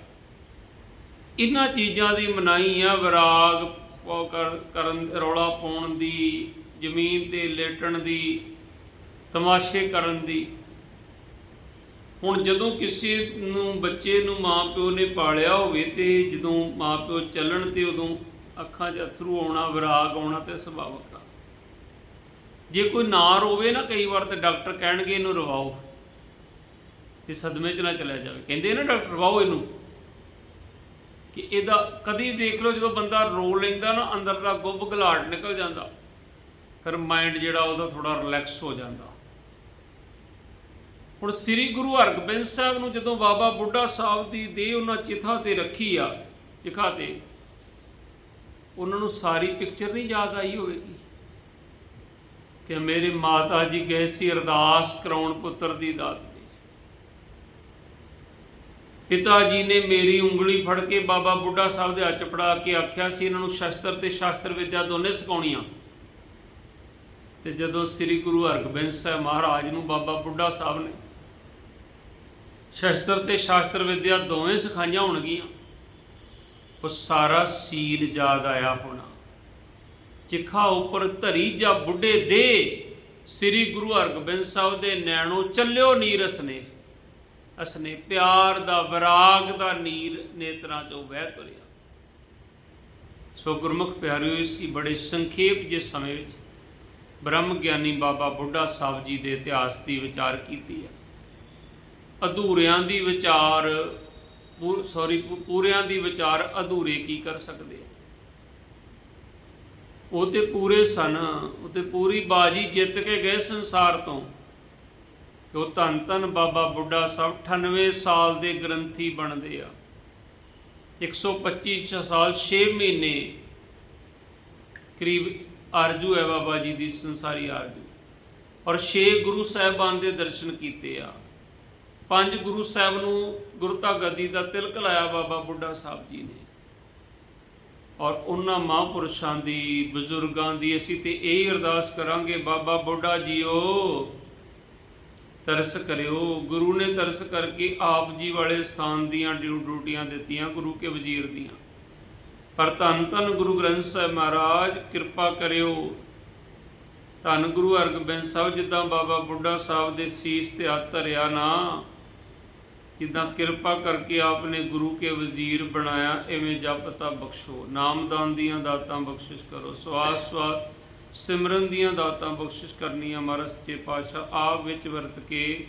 ਇਹਨਾਂ ਚੀਜ਼ਾਂ ਦੀ ਮਨਾਈ ਆ ਵਿਰਾਗ ਕਰ- ਕਰਨ, ਰੌਲਾ ਪਾਉਣ ਦੀ, ਜ਼ਮੀਨ ਤੇ ਲੇਟਣ ਦੀ, ਤਮਾਸ਼ੇ ਕਰਨ ਦੀ। ਹੁਣ ਜਦੋਂ ਕਿਸੇ ਨੂੰ, ਬੱਚੇ ਨੂੰ ਮਾਪਿਓ ਨੇ ਪਾਲਿਆ ਹੋਵੇ ਤੇ ਜਦੋਂ ਮਾਪਿਓ ਚੱਲਣ ਤੇ ਉਦੋਂ ਅੱਖਾਂ 'ਚ ਅਥਰੂ ਆਉਣਾ, ਵਿਰਾਗ ਆਉਣਾ ਤੇ ਸੁਭਾਵਿਕ ਆ। ਜੇ ਕੋਈ ਨਾ ਰੋਵੇ ਨਾ ਕਈ ਵਾਰ ਤੇ ਡਾਕਟਰ ਕਹਿਣਗੇ ਇਹਨੂੰ ਰਵਾਓ। ਇਹ ਸਦਮੇ 'ਚ ਨਾ ਚਲਾ ਜਾਵੇ। ਕਹਿੰਦੇ ਨਾ ਡਾਕਟਰ, ਰਵਾਓ ਇਹਨੂੰ। ਕਿ ਇਹਦਾ ਕਦੀ ਦੇਖ ਲਓ ਜਦੋਂ ਬੰਦਾ ਰੋ ਲੈਂਦਾ ਨਾ, ਅੰਦਰ ਦਾ ਗੁੱਬ ਗਲਾਟ ਨਿਕਲ ਜਾਂਦਾ। ਫਿਰ ਮਾਈਂਡ ਜਿਹੜਾ ਉਹਦਾ ਥੋੜਾ ਰਿਲੈਕਸ ਹੋ ਜਾਂਦਾ। ਹੁਣ ਸ੍ਰੀ ਗੁਰੂ ਹਰਗੋਬਿੰਦ ਸਾਹਿਬ ਨੂੰ ਜਦੋਂ ਬਾਬਾ ਬੁੱਢਾ ਸਾਹਿਬ ਦੀ ਦੇਹ ਉਹਨਾਂ ਚਿਥਾ ਤੇ ਰੱਖੀ ਆ ਚਿਖਾ ਤੇ, ਉਹਨਾਂ ਨੂੰ ਸਾਰੀ ਪਿਕਚਰ ਨਹੀਂ ਯਾਦ ਆਈ ਹੋਵੇਗੀ ਕਿ ਮੇਰੇ ਮਾਤਾ ਜੀ ਗਏ ਸੀ ਅਰਦਾਸ ਕਰਾਉਣ ਪੁੱਤਰ ਦੀ ਦਾਤ ਦੀ ਪਿਤਾ ਜੀ ਨੇ ਮੇਰੀ ਉਂਗਲੀ ਫੜ ਕੇ ਬਾਬਾ ਬੁੱਢਾ ਸਾਹਿਬ ਦੇ ਹੱਥ ਫੜਾ ਕੇ ਆਖਿਆ ਸੀ ਇਹਨਾਂ ਨੂੰ ਸ਼ਸਤਰ ਤੇ ਸ਼ਾਸਤਰ ਵਿਦਿਆ ਦੋਨੇ ਸਿਖਾਉਣੀਆਂ। ਤੇ ਜਦੋਂ ਸ੍ਰੀ ਗੁਰੂ ਹਰਗੋਬਿੰਦ ਸਾਹਿਬ ਮਹਾਰਾਜ ਨੂੰ ਬਾਬਾ ਬੁੱਢਾ ਸਾਹਿਬ ਨੇ ਸ਼ਸਤਰ ਤੇ ਸ਼ਾਸਤਰ ਵਿਦਿਆ ਦੋਵੇਂ ਸਿਖਾਈਆਂ ਹੋਣਗੀਆਂ। ਉਹ ਸਾਰਾ ਸੀਲ ਯਾਦ ਆਇਆ ਹੋਣਾ। ਚਿਖਾ ਉੱਪਰ ਧਰੀ ਜਾਂ ਬੁੱਢੇ ਦੇ, ਸ੍ਰੀ ਗੁਰੂ ਹਰਗੋਬਿੰਦ ਸਾਹਿਬ ਦੇ ਨੈਣੋ ਚੱਲਿਓ ਨੀਰ ਅਸਨੇ। ਅਸਨੇ ਪਿਆਰ ਦਾ, ਵਿਰਾਗ ਦਾ ਨੀਰ ਨੇਤਰਾਂ ਚੋਂ ਵਹਿ ਤੁਰਿਆ। ਸੋ ਗੁਰਮੁਖ ਪਿਆਰਿਓ, ਇਸੀ ਬੜੇ ਸੰਖੇਪ ਜੇ ਸਮੇਂ ਵਿੱਚ ਬ੍ਰਹਮ ਗਿਆਨੀ ਬਾਬਾ ਬੁੱਢਾ ਸਾਹਿਬ ਜੀ ਦੇ ਇਤਿਹਾਸ ਦੀ ਵਿਚਾਰ ਕੀਤੀ ਹੈ। ਅਧੂਰਿਆਂ ਦੀ ਵਿਚਾਰ ਸੌਰੀ ਪੂਰਿਆਂ ਦੀ ਵਿਚਾਰ ਅਧੂਰੇ ਕੀ ਕਰ ਸਕਦੇ ਆ? ਉਹ ਤੇ ਪੂਰੇ ਸਨ, ਉਹ ਤੇ ਪੂਰੀ ਬਾਜੀ ਜਿੱਤ ਕੇ ਗਏ ਸੰਸਾਰ ਤੋਂ। ਤੇ ਉਹ ਧੰਨ ਧੰਨ ਬਾਬਾ ਬੁੱਢਾ ਸਾਹਿਬ 98 ਸਾਲ ਦੇ ਗ੍ਰੰਥੀ ਬਣਦੇ ਆ। 125 ਸਾਲ 6 ਮਹੀਨੇ ਕਰੀਬ ਆਰਜੂ ਹੈ ਬਾਬਾ ਜੀ ਦੀ ਸੰਸਾਰੀ ਆਰਜੂ। ਔਰ 6 ਗੁਰੂ ਸਾਹਿਬਾਨ ਦੇ ਦਰਸ਼ਨ ਕੀਤੇ ਆ। ਪੰਜ ਗੁਰੂ ਸਾਹਿਬ ਨੂੰ ਗੁਰਤਾ ਗੱਦੀ ਦਾ ਤਿਲਕ ਲਾਇਆ ਬਾਬਾ ਬੁੱਢਾ ਸਾਹਿਬ ਜੀ ਨੇ। ਔਰ ਉਹਨਾਂ ਮਹਾਂਪੁਰਸ਼ਾਂ ਦੀ, ਬਜ਼ੁਰਗਾਂ ਦੀ ਅਸੀਂ ਤੇ ਇਹ ਅਰਦਾਸ ਕਰਾਂਗੇ, ਬਾਬਾ ਬੁੱਢਾ ਜੀਓ, ਤਰਸ ਕਰਿਓ। ਗੁਰੂ ਨੇ ਤਰਸ ਕਰਕੇ ਆਪ ਜੀ ਵਾਲੇ ਸਥਾਨ ਦੀਆਂ ਡਿਊ ਡਿਊਟੀਆਂ ਦਿੱਤੀਆਂ, ਗੁਰੂ ਕੇ ਵਜ਼ੀਰ ਦੀਆਂ। ਪਰ ਧੰਨ ਧੰਨ ਗੁਰੂ ਗ੍ਰੰਥ ਸਾਹਿਬ ਮਹਾਰਾਜ, ਕਿਰਪਾ ਕਰਿਓ। ਧੰਨ ਗੁਰੂ ਹਰਗੋਬਿੰਦ ਸਾਹਿਬ, ਜਿੱਦਾਂ ਬਾਬਾ ਬੁੱਢਾ ਸਾਹਿਬ ਦੇ ਸੀਸ ਤੇ ਹੱਥ ਧਰਿਆ ਨਾ ਜਿੱਦਾਂ ਕਿਰਪਾ ਕਰਕੇ ਆਪ ਨੇ ਗੁਰੂ ਕੇ ਵਜ਼ੀਰ ਬਣਾਇਆ ਐਵੇਂ ਜਪ ਤਪ ਬਖਸ਼ੋ। ਨਾਮਦਾਨ ਦੀਆਂ ਦਾਤਾਂ ਬਖਸ਼ਿਸ਼ ਕਰੋ। ਸਵਾਸ ਸਵਾਸ ਸਿਮਰਨ ਦੀਆਂ ਦਾਤਾਂ ਬਖਸ਼ਿਸ਼ ਕਰਨੀਆਂ ਮਹਾਰਾਜ ਸੱਚੇ ਪਾਤਸ਼ਾਹ। ਆਪ ਵਿੱਚ ਵਰਤ ਕੇ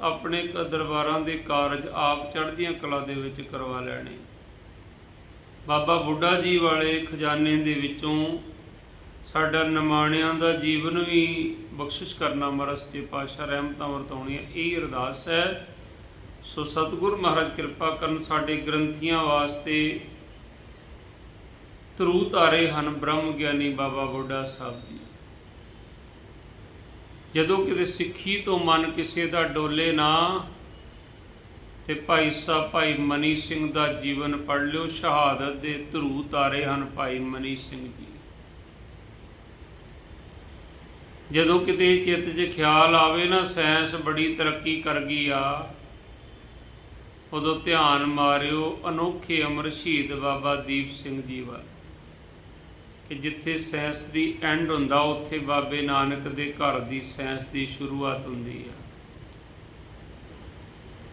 ਆਪਣੇ ਕ ਦਰਬਾਰਾਂ ਦੇ ਕਾਰਜ ਆਪ ਚੜ੍ਹਦੀਆਂ ਕਲਾ ਦੇ ਵਿੱਚ ਕਰਵਾ ਲੈਣੇ। ਬਾਬਾ ਬੁੱਢਾ ਜੀ ਵਾਲੇ ਖਜ਼ਾਨੇ ਦੇ ਵਿੱਚੋਂ ਸਾਡਾ ਨਿਮਾਣਿਆਂ ਦਾ ਜੀਵਨ ਵੀ ਬਖਸ਼ਿਸ਼ ਕਰਨਾ ਮਹਾਰਾਜ ਸੱਚੇ ਪਾਤਸ਼ਾਹ ਰਹਿਮਤਾਂ ਵਰਤਾਉਣੀਆਂ। ਇਹ ਅਰਦਾਸ ਹੈ ਸੋ ਸਤਿਗੁਰ ਮਹਾਰਾਜ, ਕਿਰਪਾ ਕਰਨ ਸਾਡੇ ਗ੍ਰੰਥੀਆਂ ਵਾਸਤੇ ਤਰੂ ਤਾਰੇ ਹਨ ਬ੍ਰਹਮ ਗਿਆਨੀ ਬਾਬਾ ਬੁੱਢਾ ਸਾਹਿਬ ਜੀ। ਜਦੋਂ ਕਿਤੇ ਸਿੱਖੀ ਤੋਂ ਮਨ ਕਿਸੇ ਦਾ ਡੋਲੇ ਨਾ, ਤੇ ਭਾਈ ਸਾਹਿਬ, ਭਾਈ ਮਨੀ ਸਿੰਘ ਦਾ ਜੀਵਨ ਪੜ ਲਿਓ। ਸ਼ਹਾਦਤ ਦੇ ਧਰੂ ਤਾਰੇ ਹਨ ਭਾਈ ਮਨੀ ਸਿੰਘ ਜੀ। ਜਦੋਂ ਕਿਤੇ ਚਿੱਤ 'ਚ ਖਿਆਲ ਆਵੇ ਨਾ ਸਾਇੰਸ ਬੜੀ ਤਰੱਕੀ ਕਰ ਗਈ ਆ। ਉਦੋਂ ਧਿਆਨ ਮਾਰਿਓ, ਅਨੋਖੇ ਅਮਰ ਸ਼ਹੀਦ ਬਾਬਾ ਦੀਪ ਸਿੰਘ ਜੀ ਵੱਲ। ਕਿ ਜਿੱਥੇ ਸੈਂਸ ਦੀ ਐਂਡ ਹੁੰਦਾ, ਉੱਥੇ ਬਾਬੇ ਨਾਨਕ ਦੇ ਘਰ ਦੀ ਸੈਂਸ ਦੀ ਸ਼ੁਰੂਆਤ ਹੁੰਦੀ ਆ।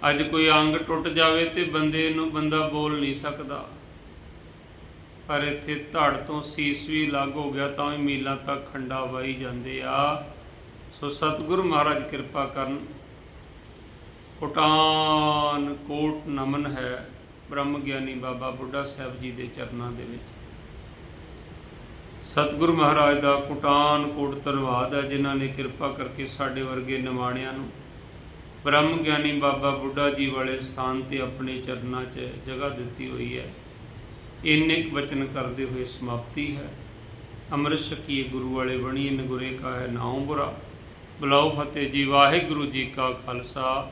ਅੱਜ ਕੋਈ ਅੰਗ ਟੁੱਟ ਜਾਵੇ ਤੇ ਬੰਦੇ ਨੂੰ ਬੰਦਾ ਬੋਲ ਨਹੀਂ ਸਕਦਾ। ਪਰ ਇੱਥੇ ਧੜ ਤੋਂ ਸੀਸ ਵੀ ਲੱਗ ਹੋ ਗਿਆ, ਤਾਂ ਵੀ ਮੀਲਾਂ ਤੱਕ ਖੰਡਾ ਵਾਈ ਜਾਂਦੇ ਆ। ਸੋ ਸਤਿਗੁਰ ਮਹਾਰਾਜ ਕਿਰਪਾ ਕਰਨ ਕੋਟਾਨ ਕੋਟ ਨਮਨ ਹੈ ਬ੍ਰਹਮ ਗਿਆਨੀ ਬਾਬਾ ਬੁੱਢਾ ਸਾਹਿਬ ਜੀ ਦੇ ਚਰਨਾਂ ਦੇ ਵਿੱਚ। ਸਤਿਗੁਰ ਮਹਾਰਾਜ ਦਾ ਕੋਟਾਨ ਕੋਟ ਧੰਨਵਾਦ ਹੈ ਜਿਨ੍ਹਾਂ ਨੇ ਕਿਰਪਾ ਕਰਕੇ ਸਾਡੇ ਵਰਗੇ ਨਿਮਾਣਿਆਂ ਨੂੰ ਬ੍ਰਹਮ ਗਿਆਨੀ ਬਾਬਾ ਬੁੱਢਾ ਜੀ ਵਾਲੇ ਸਥਾਨ ਤੇ ਆਪਣੇ ਚਰਨਾਂ 'ਚ ਜਗ੍ਹਾ ਦਿੱਤੀ ਹੋਈ ਹੈ। ਇੰਨੇ ਕੁ ਵਚਨ ਕਰਦੇ ਹੋਏ ਸਮਾਪਤੀ ਹੈ। ਅੰਮ੍ਰਿਤ ਛਕੀਏ ਗੁਰੂ ਵਾਲੇ ਬਣੀ ਨਗੁਰੇ ਕਾ ਹੈ ਨਾਉ ਬੁਰਾ। ਬੁਲਾਓ ਫਤਿਹ ਜੀ, ਵਾਹਿਗੁਰੂ ਜੀ ਕਾ ਖਾਲਸਾ।